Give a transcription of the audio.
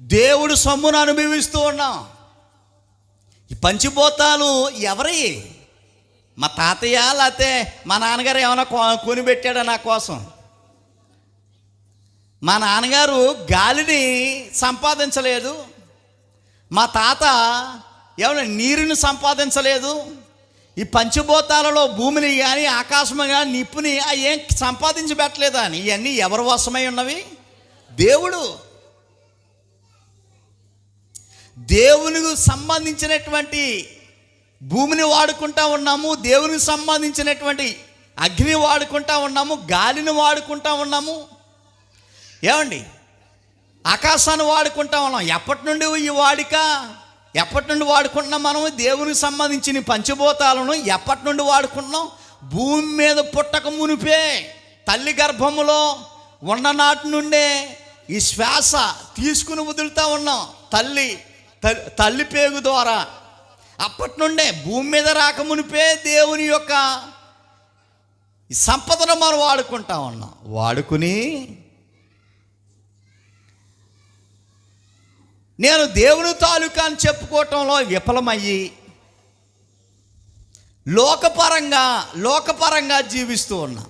దేవుడు సొమ్మును అనుభవిస్తూ ఉన్నాం. ఈ పంచిపోతాలు ఎవరి? మా తాతయ్య లేకపోతే మా నాన్నగారు ఏమైనా కొ- కొని పెట్టాడా నా కోసం? మా నాన్నగారు గాలిని సంపాదించలేదు. మా తాత ఏమైనా నీరుని సంపాదించలేదు. ఈ పంచభూతాలలో భూమిని కానీ ఆకాశం కానీ నిప్పుని అవి ఏం సంపాదించి పెట్టలేదా అని? ఇవన్నీ ఎవరి వశమై ఉన్నవి? దేవుడు. దేవునికి సంబంధించినటువంటి భూమిని వాడుకుంటా ఉన్నాము దేవునికి సంబంధించినటువంటి అగ్ని వాడుకుంటా ఉన్నాము గాలిని వాడుకుంటా ఉన్నాము. ఏమండి? ఆకాశాన్ని వాడుకుంటా ఉన్నాం. ఎప్పటి నుండి ఈ వాడిక? ఎప్పటి నుండి వాడుకుంటున్నాం మనం దేవునికి సంబంధించిన పంచభూతాలను ఎప్పటి నుండి వాడుకుంటున్నాం? భూమి మీద పుట్టక మునిపే తల్లి గర్భములో ఉన్ననాటి నుండే ఈ శ్వాస తీసుకుని వదులుతూ ఉన్నాం. తల్లి తల్లి పేగు ద్వారా. అప్పటి నుండే భూమి మీద రాక మునిపే దేవుని యొక్క ఈ సంపదను మనం వాడుకుంటా ఉన్నాం. వాడుకుని నేను దేవుని తాలూకా అని చెప్పుకోవటంలో విఫలమయ్యి లోకపరంగా లోకపరంగా జీవిస్తూ ఉన్నా.